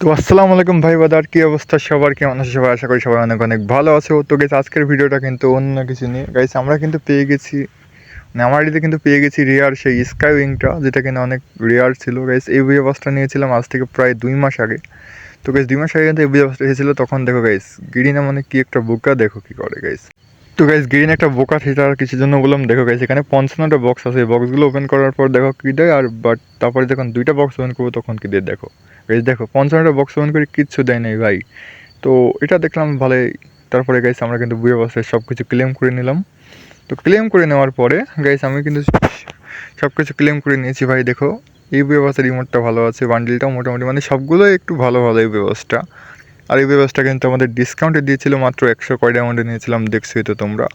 তো আসসালামু আলাইকুম ভাই বাদার, কি অবস্থা? সবার কেমন আছে? সবাই আশা করি সবাই অনেক অনেক ভালো আছে। তো গেছে আজকের ভিডিওটা কিন্তু অন্য কিছু নিয়ে। গাইস আমরা কিন্তু পেয়ে গেছি মানে আমার এদিকে কিন্তু পেয়ে গেছি রেয়ার সেই স্কাই উইংটা যেটা কিনা অনেক রেয়ার ছিল। গাইস এই বুয়ে বাসটা নিয়েছিলাম আজ থেকে প্রায় দুই মাস আগে। তো গাইস দুই মাস আগে কিন্তু এই বুয়ে বাসটা এসেছিল তখন দেখো গাইস গিরিনা মানে কি একটা বোকা, দেখো কি করে গাইস তো গাইস গ্রিন একটা বোকা থিয়েটার কিছু জন্য বললাম, দেখো গাইস এখানে পঞ্চান্নটা বক্স আছে। এই বক্সগুলো ওপেন করার পর দেখো কী দেয়, আর বাট তারপরে যখন দুইটা বক্স ওপেন করব, তখন কী দেয় দেখো। গাইস দেখো, পঞ্চান্নটা বক্স ওপেন করে কিচ্ছু দেয় নাই ভাই। তো এটা দেখলাম ভালোই। তারপরে গাইস আমরা কিন্তু বুয়ে বক্সের সব কিছু ক্লেম করে নিলাম। তো ক্লেম করে নেওয়ার পরে গাইস আমি কিন্তু সব কিছু ক্লেম করে নিয়েছি ভাই, দেখো। এই ব্যবস্থার রিমোটটা ভালো আছে বান্ডিলটাও মোটামুটি মানে সবগুলোই একটু ভালো ভালো এই ব্যবস্থা আর এই ব্যবস্থা কিন্তু আমাদের ডিসকাউন্টে দিয়েছিল, মাত্র একশো কয় ডায়মন্ডে নিয়েছিলাম দেখছি তো তোমরা।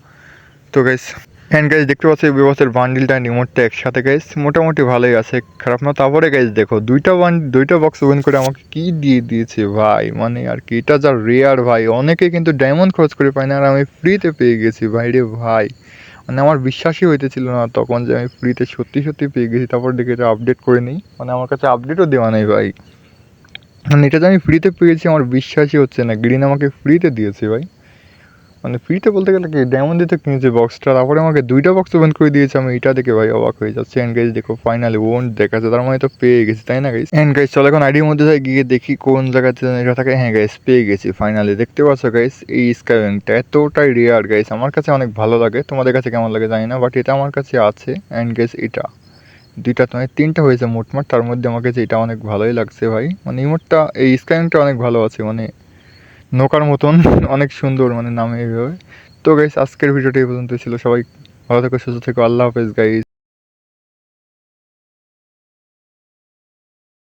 তো গাইস হ্যান্ড গাইজ দেখতে পাচ্ছ এই ব্যবস্থার বান্ডিলটা রিমোটটা একসাথে গাইস মোটামুটি ভালোই আছে, খারাপ না। তারপরে গাইজ দেখো, দুইটা বান দুইটা বক্স ওপেন করে আমাকে কি দিয়ে দিয়েছে ভাই? মানে আর কি, এটা যা রেয়ার ভাই, অনেকে কিন্তু ডায়মন্ড খরচ করে পায় না, আর আমি ফ্রিতে পেয়ে গেছি ভাই রে ভাই। মানে আমার বিশ্বাসই হইতেছিল না তখন যে আমি ফ্রিতে সত্যি সত্যি পেয়ে গেছি, তারপর দেখে এটা আপডেট করে নিই। মানে আমার কাছে আপডেটও দেওয়া নেই ভাই। মানে এটা যে আমি ফ্রিতে পেয়েছি, আমার বিশ্বাসই হচ্ছে না। গ্রিন আমাকে ফ্রিতে দিয়েছে ভাই। মানে ফ্রিতে বলতে গেলে কি ডায়মন্ড দিতে কিনেছে বক্সটা তারপরে আমাকে দুইটা বক্স ওপেন করে দিয়েছে, আমি এটা দেখে ভাই অবাক হয়ে যাচ্ছে। এন্ড গাইজ দেখো ফাইনালি ওন দেখাচ্ছে, তার মানে তো পেয়ে গেছি, তাই না গাইজ এন্ড গাইজ চলো এখন আইডির মধ্যে যাই গিয়ে দেখি কোন জায়গাতে এটা থাকে। হ্যাঁ গাইজ পেয়ে গেছি ফাইনালি দেখতে পাচ্ছ গাইজ এই স্কাই ব্যাংকটা এতটাই রেয়ার গাইজ আমার কাছে অনেক ভালো লাগে। তোমাদের কাছে কেমন লাগে জানি না বাট এটা আমার কাছে আছে। অ্যান্ড গাইজ এটা। দুইটা মানে তিনটা হয়েছে মোটমাট তার মধ্যে আমাকে যেটা অনেক ভালোই লাগছে ভাই। মানে ইমোটটা এই স্ক্যানিংটা অনেক ভালো আছে মানে নৌকার মতন, অনেক সুন্দর মানে নামে এইভাবে। তো গাইস আজকের ভিডিওটা এই পর্যন্ত ছিল। সবাই ভালো থেকো, সুস্থ থেকো। আল্লাহ হাফেজ গাইস